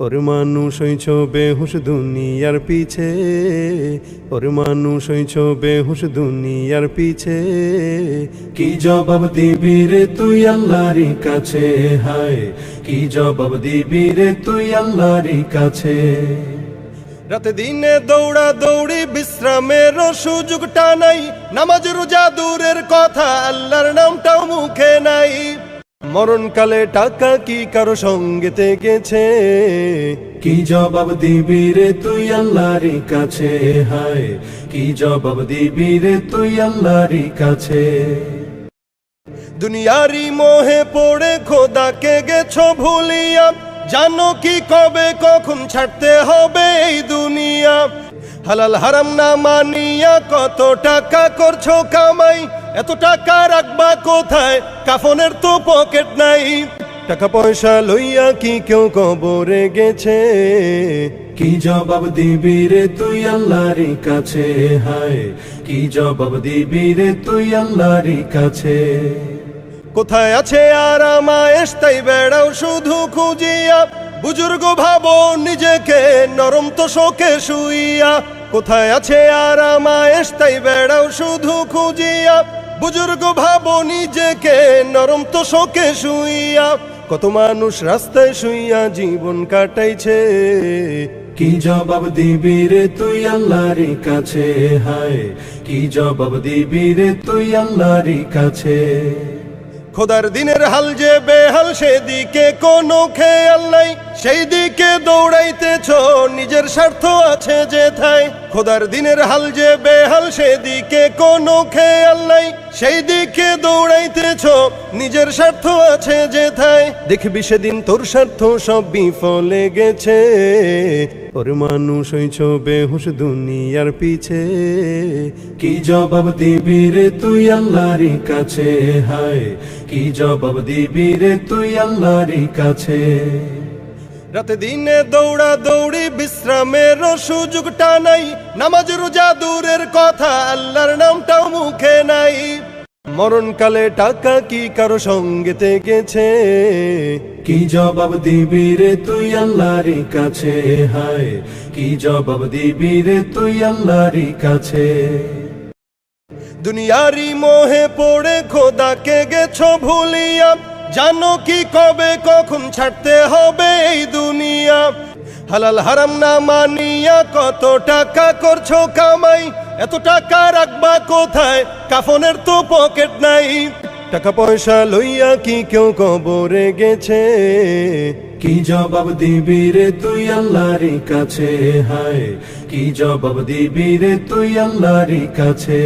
ওর মানুষ হইছ বেহুশ দুনিয়ার পিছে। ওর মানুষ হইছ বেহুশ দুনিয়ার পিছে। কি জবাব দিবি রে তুই আল্লাহর কাছে? হায়, কি জবাব দিবি রে তুই আল্লাহর কাছে? রাতে দিনে দৌড়া দৌড়ি বিশ্রামের সুযোগটা নাই। নামাজ রোজা দূরের কথা নাই মরণকালে টাকা কি কারও সঙ্গেতে গেছে কি জবাব দিবি রে তুই আল্লাহর কাছে? হায় কি জবাব দিবি রে তুই আল্লাহর কাছে? দুনিয়ারি মোহে পড়ে খোদাকে গেছো ভুলিয়া। জানো কি কবে কখন ছাড়তে হবে এই দুনিয়া। হালাল হারাম না মানিয়া কত টাকা করছ কামাই? এত টাকা রাখবা কোথায়? কাফনের তো পকেট নাই। টাকা পয়সা লইয়া কি কেউ কবরে গেছে? কি জবাব দিবি রে তুই আল্লাহর কাছে? হায়, কি জবাব দিবি রে তুই আল্লাহর কাছে? কোথায় আছে আর আমায়েশ? তাই বেড়াও শুধু খুঁজিয়া। বুজুর্গ ভাবো নিজেকে, নরম তো শোকে শুইয়া। কোথায় আছে আর আমায়েশ, তাই বেড়াও শুধু খুঁজিয়া। বুজুর্গ ভাবো নিজেকে, নরম তো শোকে শুইয়া। কত মানুষ রাস্তায় শুইয়া জীবন কাটাইছে। কি জবাব দিবি রে তুই আল্লাহর কাছে? হায়, কি জবাব দিবি রে তুই আল্লাহর কাছে? খোদার দিনের হাল যে বেহাল, সেদিকে কোনো খেয়াল নাই। সেই দিকে দৌড়াইতেছ, নিজের স্বার্থ আছে যে থাই খোদার দিনের হাল যে বেহাল, সেদিকে কোনো খেয়াল নাই। সেই দিকে দৌড়াইতেছ, নিজের স্বার্থ আছে যেথায়। দেখবি সেদিন তোর স্বার্থ সব বিফলে গেছে। ওর মানুষ হইছ বেহুশ দুনিয়ার পিছে। কি জবাব দিবি রে তুই আল্লাহর কাছে? হায়, কি জবাব দিবি রে তুই আল্লাহর কাছে? রাতে দিনে দৌড়া দৌড়ি বিশ্রামের সুযোগটা নাই। নামাজ রোজা দূরের কথা, আল্লাহর মরণকালে টাকা কি কারও সঙ্গেতে গেছে কি জবাব দিবি রে তুই আল্লাহর কাছে? হায় কি জবাব দিবি রে তুই আল্লাহর কাছে? দুনিয়ারি মোহে পড়ে খোদাকে গেছো ভুলিয়া। জানো কি কবে কখন ছাড়তে হবে এই দুনিয়া? হালাল হারাম না মানিয়া কত টাকা করছ কামাই? এত টাকা রাখবা কোথায়? কাফনের তো পকেট নাই। টাকা পয়সা লইয়া কি কেউ কবরে গেছে? কি জবাব দিবি রে তুই আল্লাহর কাছে? হায়, কি জবাব দিবি রে তুই আল্লাহর কাছে?